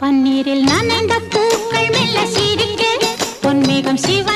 பன்னீரில் நனைந்த பூக்கள் மெல்ல சிரிக்க பொன்மேகம் சிவ